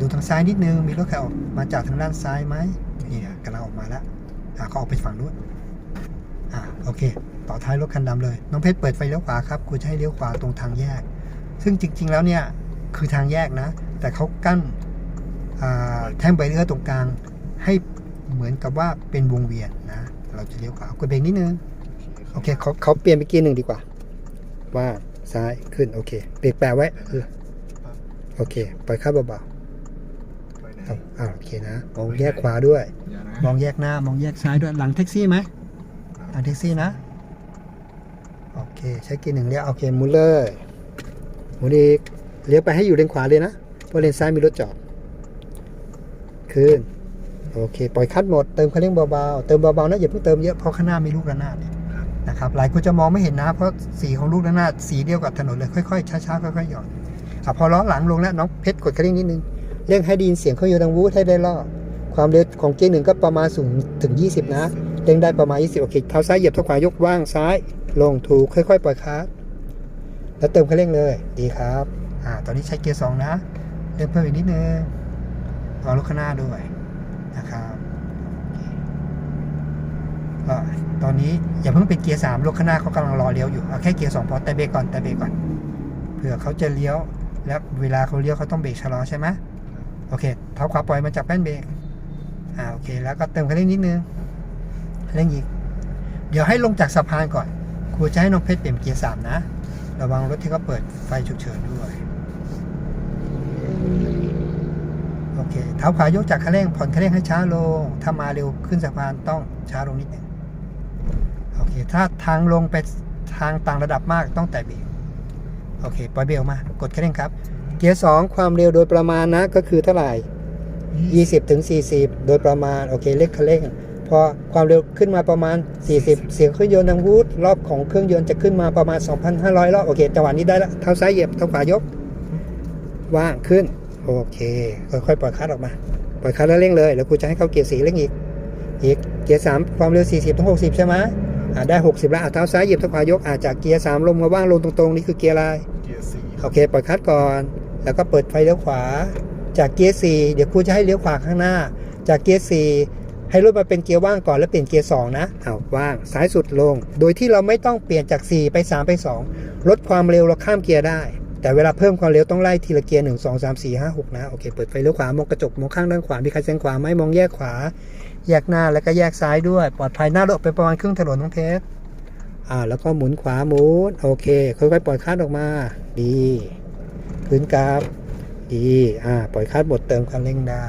ดูทางซ้ายนิดนึง มีรถใครออกมาจากทางด้านซ้ายไหมนี่กำลังออกมาแล้วเขาออกไปฝั่งนู้นอ่าโอเค ต่อท้ายรถคันดำเลย น้องเพชรเปิดไฟเลี้ยวขวาครับกูจะให้เลี้ยวขวาตรงทางแยก ซึ่งจริง ๆ แล้วเนี่ยคือทางแยกนะ แต่เขากั้นแท่งแบรีเออร์ตรงกลาง ให้เหมือนกับว่าเป็นวงเวียนนะ เราจะเลี้ยวขวากดเบรกนิดนึง โอเคเขาเขาเปลี่ยนไปเกียร์หนึ่งดีกว่า ว่าซ้ายขึ้น โอเค เบรกแปะไว้เออโอเค ปล่อยเข้าเบาๆ อาอ่าโอเคนะมองแยกขวาด้วย มองแยกหน้ามองแยกซ้ายด้วยหลังแท็กซี่ไหมหลังแท็กซี่นะ โอเค ใช้เกียร์หนึ่งเลี้ยวโอเคมุนเลยมุนอีกเลี้ยวไปให้อยู่เลนขวาเลยนะเพราะเลนซ้ายมีรถจอดขึ้นโอเค ปล่อยคัดหมด เติมคันเร่งเบาๆ เติมเบาๆนะอย่าเพิ่งเติมเยอะเพราะข้างหน้ามีลูกระนาดเนี่ยนะครับ หลายคนจะมองไม่เห็นนะ เพราะสีของลูกระนาดสีเดียวกับถนนเลย ค่อยๆ ช้าๆ ค่อยๆ หย่อนอะพอล้อหลังลงแล้วน้องเพชรกดคันเร่งนิดนึง เร่งให้ไดยินเสียงเครื่องยนต์ดังวูดให้ได้รอบความเร็วของเกียร์หนึ่งก็ประมาณสูงถึง 20 นะเร่งได้ประมาณ 20 โอเคเท้าซ้ายเหยียบเท้าขวายกว่างซ้าย ลงถูกค่อยๆ ปล่อยคลัสแล้วเติมคันเร่งเลย ดีครับ อ่า ตอนนี้ใช้เกียร์สองนะเร่งเพิ่มอีกนิดนึงรอรถข้างหน้าด้วยนะครับก็ตอนนี้อย่าเพิ่งเป็นเกียร์สามรถข้างหน้าเขากำลังรอเลี้ยวอยู่เอาแค่เกียร์สองพอแต่เบรกก่อนแต่เบรกก่อนเผื่อเขาจะเลี้ยว แล้วเวลาเขาเลี้ยวเขาต้องเบรกชะลอใช่ไหม โอเคเท้าขวาปล่อยมาจากแป้นเบรกอ่าโอเค แล้วก็เติมคันเร่งนิดนึงเร่งอีก เดี๋ยวให้ลงจากสะพานก่อนครูจะให้น้องเพชรเปลี่ยนเกียร์สามนะ ระวังรถที่เขาเปิดไฟฉุกเฉินด้วย โอเค เท้าขวายกจากคันเร่งผ่อนคันเร่งให้ช้าลง ถ้ามาเร็วขึ้นสะพานต้องช้าลงนิดนึงโอเค ถ้าทางลงไปทางต่างระดับมากต้องแตะเบรกโอเค ปล่อยเบรกออกมากดคันเร่งครับ เกียร์สองความเร็วโดยประมาณนะก็คือเท่าไหร่ 20ถึง40 โดยประมาณ โอเคเล็กคันเร่งพอความเร็วขึ้นมาประมาณ 40 เสียงเครื่องยนต์ดังวูดรอบของเครื่องยนต์จะขึ้นมาประมาณ 2,500 รอบ โอเคจังหวะนี้ได้แล้วเท้าซ้ายเหยียบเท้าขวายก ว่างขึ้น โอเค ค่อยๆปล่อยคลัดออกมา ปล่อยคลัดแล้วเร่งเลย แล้วครูจะให้เข้าเกียร์สีเร่งอีก อีก เกียร์3ความเร็ว 40ถึง60 ใช่ไหมอ่าได้ 60 แล้วอะเท้าซ้ายเหยียบเท้าขวายกอ่าจากเกียร์3ลงมาว่างลงตรงๆนี่คือเกียร์อะไร เกียร์สี่โอเค ปล่อยคลัดก่อน แล้วก็เปิดไฟเลี้ยวขวา จากเกียร์4เดี๋ยวครูจะให้เลี้ยวขวาข้างหน้า จากเกียร์4ให้รถมาเป็นเกียร์ว่างก่อนแล้วเปลี่ยนเกียร์2นะเอาว่างซ้ายสุดลง โดยที่เราไม่ต้องเปลี่ยนจาก 4 ไป 3 ไป 2 ลดความเร็วเราข้ามเกียร์ได้ แต่เวลาเพิ่มความเร็วต้องไล่ทีละเกียร์1 2 3 4 5 6นะ โอเค เปิดไฟเลี้ยวขวามองกระจกมองข้างด้านขวา มีใครแซงขวาไหมมองแยกขวา แยกหน้าแล้วก็แยกซ้ายด้วย ปลอดภัยหน้ารถไปประมาณครึ่งถนนน้องเพชรอ่าแล้วก็หมุนขวาหมุนโอเคค่อยๆปล่อยคลัดออกมาดี พื้นกราฟดีอ่าปล่อยคาดบทเติมคันเร่งได้